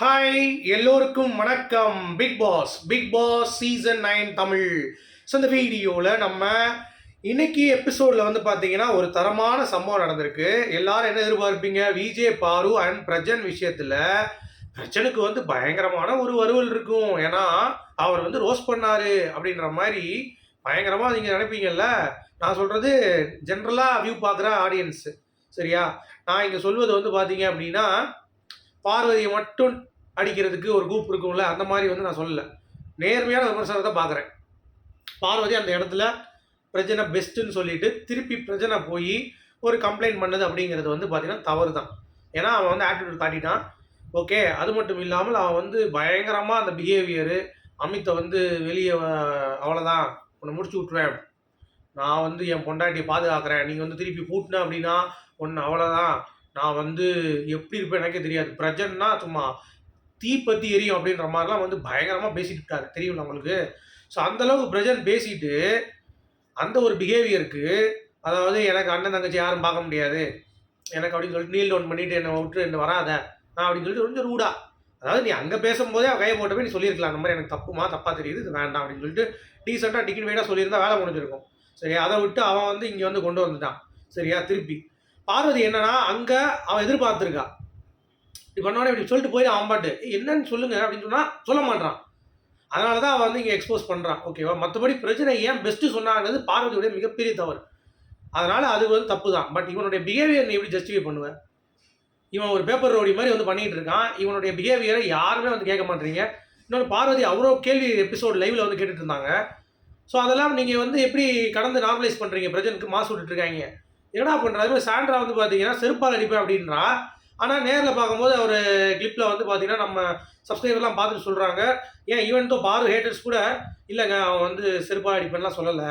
Hi எல்லோருக்கும் வணக்கம். Bigg Boss Bigg Boss season nine Tamil. So இந்த வீடியோவில் நம்ம இன்னைக்கு எபிசோடில் வந்து பார்த்தீங்கன்னா ஒரு தரமான சம்பவம் நடந்திருக்கு. எல்லாரும் என்ன எதிர்பார்ப்பீங்க? விஜே பாரு அண்ட் பிரஜன் விஷயத்தில் பிரஜனுக்கு வந்து பயங்கரமான ஒரு வருவல் இருக்கும். ஏன்னா அவர் வந்து ரோஸ் பண்ணாரு அப்படின்ற மாதிரி பயங்கரமாக நீங்கள் நினைப்பீங்கல்ல? நான் சொல்கிறது ஜென்ரலாக வியூ பார்க்குற ஆடியன்ஸு சரியா? நான் இங்கே சொல்வது வந்து பார்த்தீங்க அப்படின்னா பார்வதியை மட்டும் அடிக்கிறதுக்கு ஒரு குரூப் இருக்கும்ல அந்த மாதிரி வந்து நான் சொல்லலை. நேர்மையான விமர்சனத்தை பார்க்குறேன். பார்வதி அந்த இடத்துல பிரஜனை பெஸ்ட்டுன்னு சொல்லிட்டு திருப்பி பிரஜனை போய் ஒரு கம்ப்ளைண்ட் பண்ணது அப்படிங்கிறது வந்து பார்த்திங்கன்னா தவறு தான் ஏன்னா அவன் வந்து ஆட்டிடியூட் காட்டிட்டான் ஓகே அது மட்டும் இல்லாமல் அவன் வந்து பயங்கரமாக அந்த பிஹேவியரு அமித்தை வந்து வெளியே அவ்வளோதான் உன்னை முடிச்சு விட்ருவேன் நான் வந்து என் பொண்டாட்டியை பாதுகாக்கிறேன். நீங்கள் வந்து திருப்பி பூட்டின அப்படின்னா ஒன்று அவ்வளோதான் நான் வந்து எப்படி இருப்பேன் எனக்கே தெரியாது. பிரஜன்னா சும்மா தீப்பத்தி எரியும் அப்படின்ற மாதிரிலாம் வந்து பயங்கரமாக பேசிட்டு இருக்காரு. தெரியும்ல நம்மளுக்கு ஸோ அந்தளவுக்கு பிரஜன் பேசிட்டு அந்த ஒரு பிஹேவியருக்கு அதாவது எனக்கு அண்ணன் தங்கச்சி யாரும் பார்க்க முடியாது. எனக்கு அப்படின்னு சொல்லிட்டு நீல் டவுன் பண்ணிட்டு என்னை விட்டு என்ன வராத. நான் அப்படின்னு சொல்லிட்டு கொஞ்சம் ரூடா அதாவது நீ அங்கே பேசும்போதே அவன் கையை போட்டவே நீ சொல்லியிருக்கலாம். அந்த மாதிரி எனக்கு தப்புமா தப்பாக தெரியுது இது வேண்டாம் அப்படின்னு சொல்லிட்டு டீசெண்டாக டிக்கெட் வெயிட்டாக சொல்லியிருந்தா வேலை முடிஞ்சிருக்கும். சரியா? அதை விட்டு அவன் வந்து இங்கே வந்து கொண்டு வந்துட்டான். சரியா? திருப்பி. பார்வதி என்னன்னா அங்கே அவன் எதிர்பார்த்துருக்கா. இப்படி பண்ணோடனே இப்படி சொல்லிட்டு போய் அவன் பாட்டு. என்னன்னு சொல்லுங்க அப்படின்னு சொன்னால் சொல்ல மாட்டான் அதனால தான் அவன் வந்து இங்கே எக்ஸ்போஸ் பண்ணுறான் ஓகேவா மற்றபடி பிரச்சனை ஏன் பெஸ்ட்டு சொன்னாங்கிறது பார்வதியுடைய மிகப்பெரிய தவறு. அதனால் அது வந்து தப்பு தான் பட் இவனுடைய பிஹேவியர் நீ எப்படி ஜஸ்டிஃபை பண்ணுவேன் இவன் ஒரு பேப்பர் ரோடி மாதிரி வந்து பண்ணிட்டு இருக்கான். இவனுடைய பிஹேவியரை யாருமே வந்து கேட்க மாட்டீங்க இன்னொரு பார்வதி அவ்வளோ கேள்வி எபிசோட் லைவ்ல வந்து கேட்டுட்டு இருந்தாங்க. ஸோ அதெல்லாம் நீங்கள் வந்து எப்படி கடந்து நார்மலைஸ் பண்ணுறீங்க பிரஜனுக்கு மாசு விட்டுட்டு இருக்காங்க. என்னடா பண்ணுற அதே மாதிரி சாண்ட்ரா வந்து பார்த்தீங்கன்னா செருப்பால் அடிப்பேன் அப்படின்றா. ஆனால் நேரில் பார்க்கும்போது அவர் கிளிப்பில் வந்து பார்த்தீங்கன்னா நம்ம சப்ஸ்கிரைபர்லாம் பார்த்துட்டு சொல்கிறாங்க ஏன் ஈவன் தோ பாரு ஹேட்டர்ஸ் கூட இல்லைங்க அவன் வந்து செருப்பால் அடிப்பேன்லாம் சொல்லலை.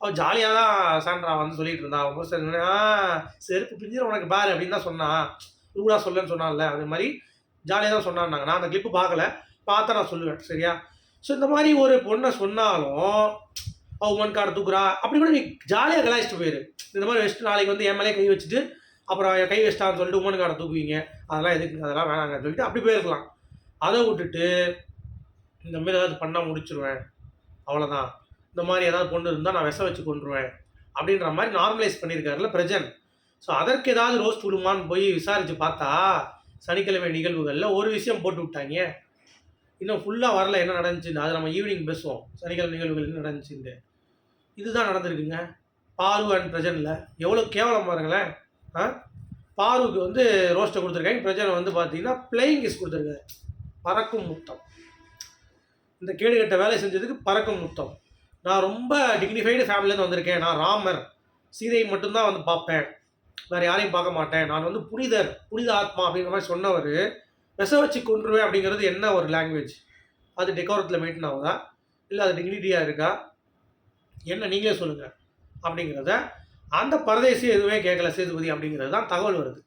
அவன் ஜாலியாக தான் சாண்ட்ரா வந்து சொல்லிட்டு இருந்தான் அவன் சரி செருப்பு பிஞ்சிரும் உனக்கு பாரு அப்படின்னு தான் சொன்னான் ரூடா சொல்லுன்னு சொன்னான்ல அது மாதிரி ஜாலியாக தான் சொன்னான்னாங்க. நான் அந்த கிளிப்பு பார்க்கல. பார்த்தா நான் சொல்லுவேன் சரியா? ஸோ இந்த மாதிரி ஒரு பொண்ணை சொன்னாலும் அவன் உமன் கார்டு தூக்குறா? அப்படி கூட நீ ஜாலியாக கலாய்ச்சிட்டு போயிரு. இந்த மாதிரி வச்சுட்டு நாளைக்கு வந்து என் மேலே கை வச்சுட்டு அப்புறம் கை வச்சிட்டான்னு சொல்லிட்டு உமன் கார்டை தூக்குவீங்க. அதெல்லாம் எதுக்கு அதெல்லாம் வேணாங்கன்னு சொல்லிட்டு அப்படி போயிருக்கலாம். அதை விட்டுட்டு இந்த மாதிரி ஏதாவது பண்ணால் முடிச்சிருவேன். அவ்வளோதான் இந்த மாதிரி ஏதாவது பொண்ணு இருந்தால் நான் விஷ வச்சு கொண்டுருவேன் அப்படின்ற மாதிரி நார்மலைஸ் பண்ணியிருக்காருல பிரஜன். ஸோ அதற்கு ஏதாவது ரோஸ்ட் விடுமான்னு போய் விசாரித்து பார்த்தா சனிக்கிழமை நிகழ்வுகளில் ஒரு விஷயம் போட்டு விட்டாங்க. இன்னும் ஃபுல்லாக வரல என்ன நடந்துச்சுன்னு. அது நம்ம ஈவினிங் பேசுவோம். சனிக்கிழமை நிகழ்வுகள் என்ன நடந்துச்சுன்னு இதுதான் நடந்திருக்குங்க. பாரு அண்ட் பிரஜனில். எவ்வளோ கேவலம் பாருங்களேன். ஆ? பாருக்கு வந்து ரோஸ்ட்டை கொடுத்துருக்காங்க. பிரஜனை வந்து பார்த்தீங்கன்னா பிளேயிங் கிஸ் கொடுத்துருக்காரு. பறக்கும் முத்தம். இந்த கேடு கட்ட வேலை செஞ்சதுக்கு பறக்கும் முத்தம். நான் ரொம்ப டிக்னிஃபைடு ஃபேமிலியிலேருந்து வந்திருக்கேன். நான் ராமர். சீதையை மட்டும்தான் வந்து பார்ப்பேன். வேறு யாரையும் பார்க்க மாட்டேன். நான் வந்து புனிதர் புனித ஆத்மா அப்படிங்கிற மாதிரி சொன்னவர். விச வச்சு கொன்றுவேன் அப்படிங்கிறது என்ன ஒரு லாங்குவேஜ் அது டெக்கோரத்தில் மெயின்டைன் ஆகுதா? இல்லை அது டிக்னிட்டியாக இருக்கா? என்ன நீங்களே சொல்லுங்கள் அப்படிங்கிறத அந்த பரதேசி எதுவுமே கேட்கல சேதுபதி அப்படிங்கிறது தான் தகவல் வருது.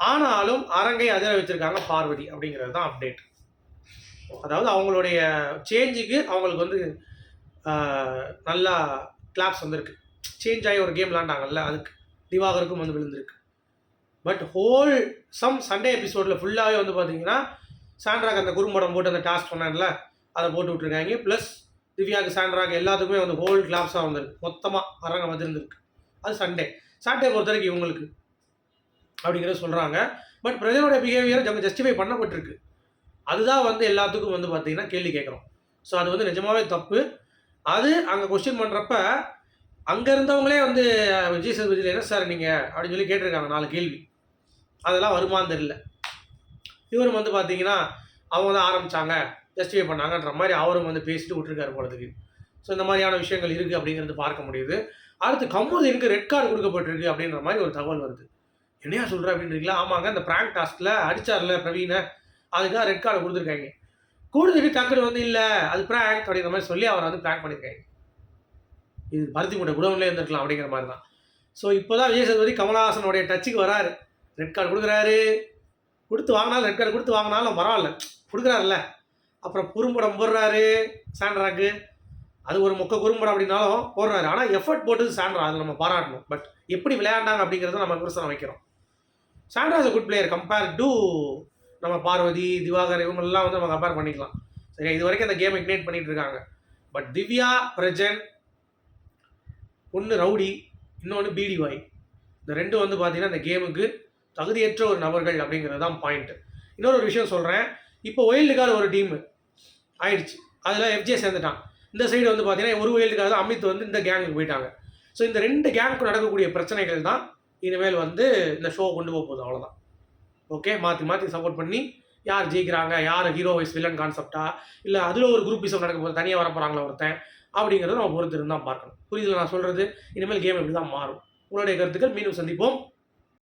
ஆனாலும் அரங்கை அதிர வச்சிருக்காங்க பார்வதி அப்படிங்கிறது தான் அப்டேட் அதாவது அவங்களுடைய சேஞ்சுக்கு அவங்களுக்கு வந்து நல்லா கிளாப்ஸ் வந்திருக்கு. சேஞ்ச் ஆகி ஒரு கேம் விளாண்டாங்கல்ல அதுக்கு திவாகருக்கும் வந்து விழுந்திருக்கு. பட் ஹோல் சம் சண்டே எபிசோடில் ஃபுல்லாகவே வந்து பார்த்தீங்கன்னா சாண்ட்ராக்கு அந்த குறும்படம் போட்டு அந்த டாஸ்க் சொன்னேன்ல அதை போட்டு விட்ருக்காங்க ப்ளஸ் திவ்யாவுக்கு சாண்ட்ராக்கு எல்லாத்துக்குமே வந்து ஹோல் கிளாப்ஸாக வந்திருக்கு மொத்தமாக அரங்கம் வந்திருந்திருக்கு. அது சண்டே சாட்டர்டே பொறுத்த வரைக்கும் இவங்களுக்கு அப்படிங்கிறத சொல்கிறாங்க பட் பிரஜனோட பிஹேவியர் அவங்க ஜஸ்டிஃபை பண்ணப்பட்டிருக்கு. அதுதான் வந்து எல்லாத்துக்கும் வந்து பார்த்திங்கன்னா கேள்வி கேட்குறோம். ஸோ அது வந்து நிஜமாவே தப்பு. அது அங்கே கொஸ்டின் பண்ணுறப்ப அங்கே இருந்தவங்களே வந்து விஜய் சேதுபதியில் என்ன சார் நீங்கள் அப்படின்னு சொல்லி கேட்டிருக்காங்க. நாலு கேள்வி. அதெல்லாம் வருமான்னு தெரியல. இவரும் வந்து பார்த்தீங்கன்னா அவங்க தான் ஆரம்பித்தாங்க ஜஸ்டிஃபை பண்ணாங்கன்ற மாதிரி அவரும் வந்து பேசிட்டு விட்டுருக்காரு போகிறதுக்கு ஸோ இந்த மாதிரியான விஷயங்கள் இருக்குது அப்படிங்கிறது பார்க்க முடியுது. அடுத்து கமுதீனுக்கு ரெட் கார்டு கொடுக்கப்பட்டிருக்கு அப்படின்ற மாதிரி ஒரு தகவல் வருது. என்னையா சொல்கிற அப்படின்றீங்களா? ஆமாங்க அந்த பிராங்க் டாஸ்கில் அடிச்சார்ல பிரவீனை அதுக்காக ரெட் கார்டு கொடுத்துருக்காங்க. கொடுத்துட்டு டக்குனு வந்து இல்லை அது பிராங்க் அப்படிங்கிற மாதிரி சொல்லி அவரை வந்து பிராங்க் பண்ணியிருக்காங்க இது பருத்தி மூட்டை குடவுன்லேயே இருந்திருக்கலாம் அப்படிங்கிற மாதிரி தான் ஸோ இப்போ தான் விஜய் சேதுபதி கமலஹாசனுடைய டச்சுக்கு வராரு. ரெட் கார்டு கொடுக்குறாரு. கொடுத்து வாங்கினாலும் ரெட் கார்டு கொடுத்து வாங்கினாலும் பரவாயில்ல. கொடுக்குறாருல்ல. அப்புறம் குறும்படம் போடுறாரு சாண்ட்ராக்கு. அது ஒரு மொக்க குறும்படம் அப்படின்னாலும் போடுறாரு. ஆனால் எஃபர்ட் போட்டது சாண்ட்ரா. அதை நம்ம பாராட்டணும். பட் எப்படி விளையாண்டாங்க அப்படிங்கிறத நம்ம விமர்சனம் வைக்கிறோம். Sandra is good player compare to நம்ம பார்வதி திவாகர் இவங்கெல்லாம் வந்து நம்ம கம்பேர் பண்ணிக்கலாம். சரியா? இது வரைக்கும் அந்த கேம் இக்னேட் பண்ணிட்டு இருக்காங்க. பட் திவ்யா பிரஜன் ஒன்று ரவுடி இன்னொன்று பிடிவாய். இந்த ரெண்டும் வந்து பார்த்தீங்கன்னா இந்த கேமுக்கு தகுதியற்ற ஒரு நபர்கள் அப்படிங்கிறது தான் பாயிண்ட் இன்னொரு ஒரு விஷயம் சொல்கிறேன் இப்போ ஒயில்டு கார்டு ஒரு டீம் ஆயிடுச்சு. அதில் எஃப்ஜே சேர்ந்துட்டான். இந்த சைடு வந்து பார்த்தீங்கன்னா ஒரு ஒயில்டு கார்டு அமித் வந்து இந்த கேங்குக்கு போயிட்டாங்க. ஸோ இந்த ரெண்டு கேங்க்கு நடக்கக்கூடிய பிரச்சனைகள் தான் இனிமேல் வந்து இந்த ஷோ கொண்டு போக போகுது. அவ்வளோதான் ஓகே மாற்றி மாற்றி சப்போர்ட் பண்ணி யார் ஜெயிக்கிறாங்க? யார் ஹீரோ வைஸ் வில்லன் கான்செப்டா இல்லை அதில் ஒரு குரூப் இசம் நடக்க போகிறது தனியாக வர போகிறாங்களா ஒருத்தன்? அப்படிங்கிறத நம்ம பொறுத்து இருந்தால் பார்க்கணும். புரியுதுல நான் சொல்கிறது இனிமேல் கேம் இப்படி தான் மாறும். உங்களுடைய கருத்துக்கள் மீண்டும் சந்திப்போம்.